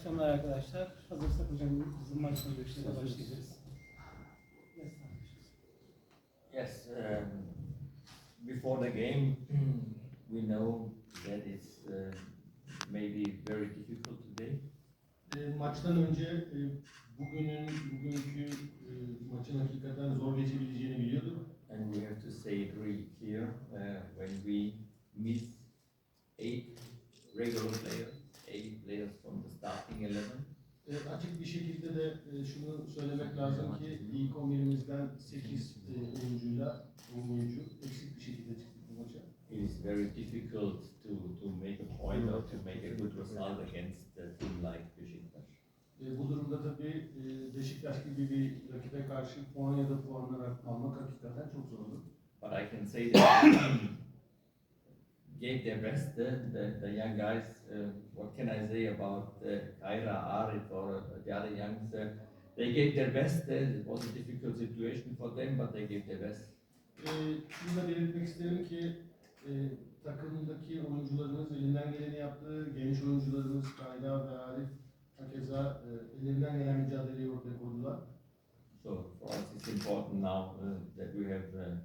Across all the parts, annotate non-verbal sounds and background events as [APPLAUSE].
akşamlar arkadaşlar. Hazırsak hocam bizim maçla görüşlerine başlayacağız. Yes, Yes, um, before the game, [CLEARS THROAT] we know that it's uh, maybe very difficult today. E, maçtan önce e, bugünün bugünkü e, maçın hakikaten zor geçebileceğini biliyorduk. And we have to say it really clear uh, when we miss eight regular players, eight players from the starting 11. E, açık bir şekilde de e, şunu söylemek lazım ki ilk 11'imizden 8 e, oyuncuyla 10 oyuncu eksik bir şekilde çıktık bu maça. It is very difficult to, to make a point or to make a good result against a team like Besiktas. E, bu durumda tabii e, Beşiktaş gibi bir rakibe karşı puan ya da puanlar almak hakikaten çok zordu. But I can say that gave their best. The, the, the young guys, uh, what can I say about uh, Kaira, Arif, or the other youngs? Uh, they gave their best. Uh, it was a difficult situation for them, but they gave their best. E, şunu da belirtmek isterim ki e, takımdaki oyuncularımız elinden geleni yaptı. Genç oyuncularımız Kayla ve Arif hakeza e, ellerinden gelen mücadeleyi ortaya koydular. So for us, it's important now uh, that we have uh,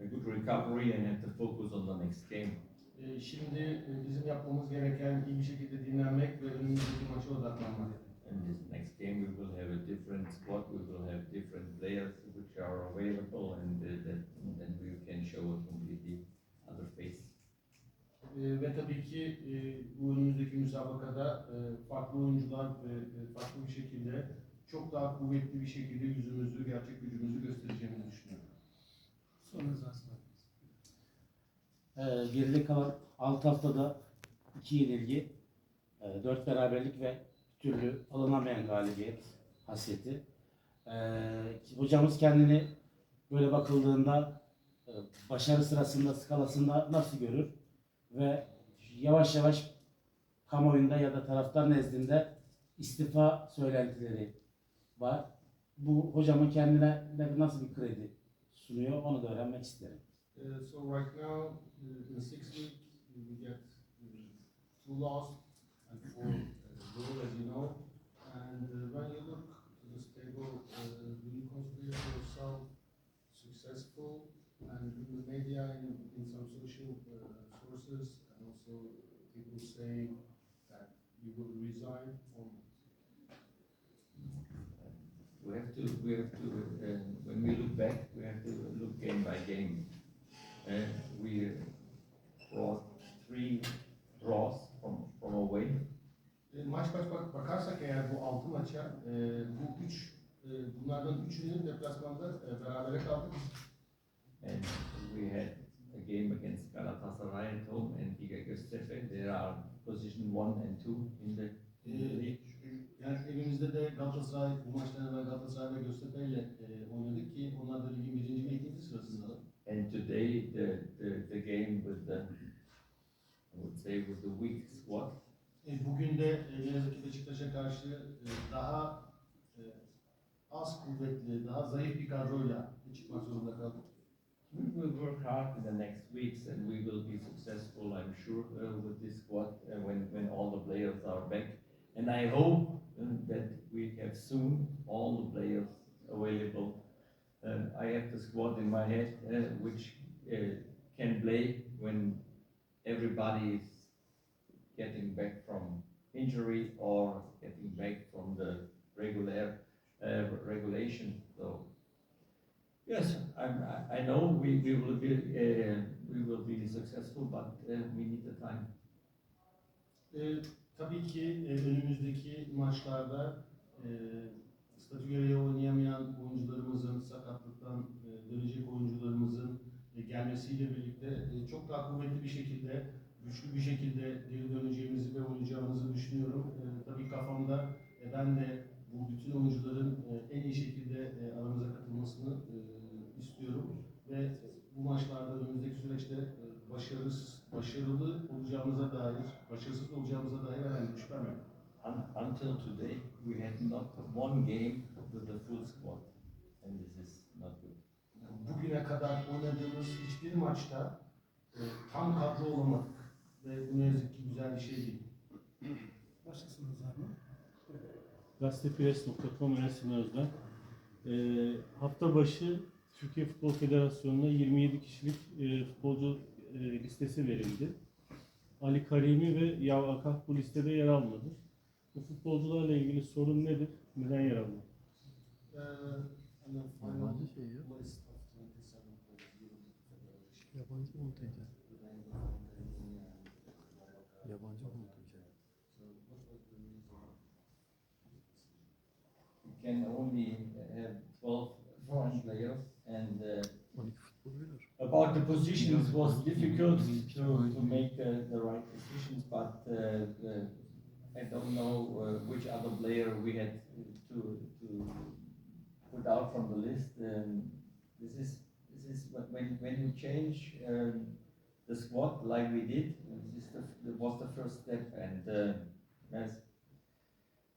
a good recovery and have to focus on the next game. E, şimdi e, bizim yapmamız gereken iyi bir şekilde dinlenmek ve önümüzdeki maça odaklanmak. In this next game, we will have a different squad. We will have different players which are available, and uh, that then we can show a completely other face. E, ve tabii ki e, bu önümüzdeki müsabakada e, farklı oyuncular ve e, farklı bir şekilde çok daha kuvvetli bir şekilde yüzümüzü, gerçek gücümüzü göstereceğimizi düşünüyorum. Sorunuz varsa. Ee, geride kalan 6 haftada 2 yenilgi, 4 beraberlik ve türlü alınamayan galibiyet hasreti. Ee, hocamız kendini böyle bakıldığında e, başarı sırasında skalasında nasıl görür ve yavaş yavaş kamuoyunda ya da taraftar nezdinde istifa söylentileri var. Bu hocamın kendine ne- nasıl bir kredi sunuyor onu da öğrenmek isterim. Uh, so right now, uh, in six weeks, we get uh, two loss and four uh, goal, as you know. And uh, when you look to this table, uh, do you consider yourself successful? And in the media, in, in some social uh, sources, and also people say that you will resign or We have to, we have to, uh, when we look back, game by game. Uh, we brought three draws from, from away, E, Maç baş bak bakarsak eğer bu altı maça e, bu üç e, bunlardan üçünü deplasmanda e, berabere kaldık. and we had a game against Galatasaray at home and Giga Göztepe. They are position one and two in the, in the league. Yani evimizde de Galatasaray bu evvel Galatasaray ve Göztepe ile e, oynadık ki onlar da ligin birinci ve And today, the, the, the game with the, I would say with the weak squad, E, bugün de e, ne yazık ki Beşiktaş'a karşı e, daha e, az kuvvetli, daha zayıf bir kadroyla çıkmak zorunda kaldık. we will work hard in the next weeks and we will be successful, I'm sure, uh, with this squad uh, when, when all the players are back. And I hope um, that we have soon all the players available. Uh, I have the uh, which uh, can play when everybody is getting back from injury or getting back from the regular uh, regulation. So yes, I'm, I, know we, we will be uh, we will be successful, but uh, we need the time. Tabii ki önümüzdeki maçlarda statü gereği oynayamayan oyuncularımızın, sakatlıktan e, dönecek oyuncularımızın e, gelmesiyle birlikte e, çok daha kuvvetli bir şekilde, güçlü bir şekilde geri döneceğimizi ve oynayacağımızı düşünüyorum. Tabii kafamda ben de bu bütün oyuncuların en iyi şekilde aramıza katılmasını istiyorum ve bu maçlarda önümüzdeki süreçte başarısız, başarılı olacağımıza dair, başarısız olacağımıza dair herhangi bir şüphem yok. Un- until today, we had not one game with the full squad, and this is not good. Bugüne kadar oynadığımız hiçbir maçta e, tam kadro olamadık ve bu ne yazık ki güzel bir şey değil. Başkasınız mı? gazetepres.com Ersin Özden. Ee, hafta başı Türkiye Futbol Federasyonu'na 27 kişilik e, futbolcu e, listesi verildi. Ali Karimi ve Yav Akak bu listede yer almadı. Bu futbolcularla ilgili sorun nedir? Neden yer? Uh, the final Yabancı şey ya. list of 27 players given to the federation. Yabancı Babakar. Yabancı the? We can only have twelve foreign players and uh, 12. About the positions was difficult to, to make the, the right decisions, but uh, uh, I don't know uh, which other player we had to, to put out from the list. Um, this is, this is when- when, you change um, the squad like we did, this is the, was the first step and uh, yes,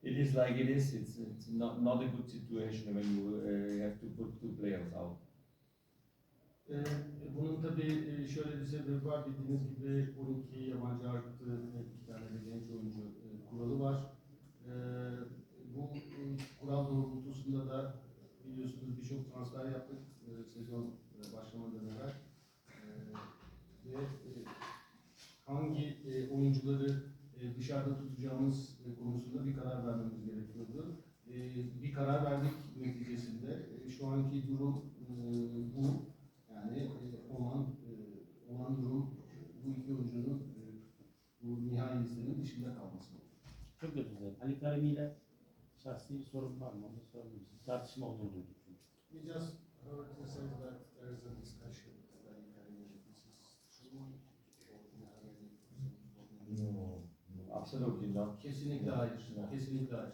it is like it is. It's, it's not, not a good situation when you uh, have to put two players out. Bunun tabii şöyle bir sebebi var. Bildiğiniz gibi 12 yabancı artı iki tane de genç oyuncu kuralı var. Ee, bu e, kural doğrultusunda da biliyorsunuz birçok transfer yaptık e, sezon e, başlamadan evvel. Ee, ve e, hangi e, oyuncuları e, dışarıda tutacağımız e, konusunda bir karar vermemiz gerekiyordu. E, bir karar verdik neticesinde. E, şu anki durum e, bu. Yani e, olan e, olan durum e, bu iki oyuncunun e, bu nihai listenin dışında kalması. Çok özür dilerim. Ali Karimi ile şahsi bir sorun var mı? Onu misiniz? Tartışma olduğunu duyduk çünkü. We just heard you say that there is a discussion that you this is true for it? Absolutely not. Kesinlikle hayır. Kesinlikle hayır.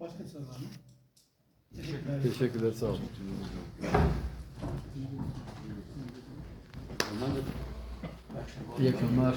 Başka soru var mı? Teşekkürler sağ olun. İyi akşamlar.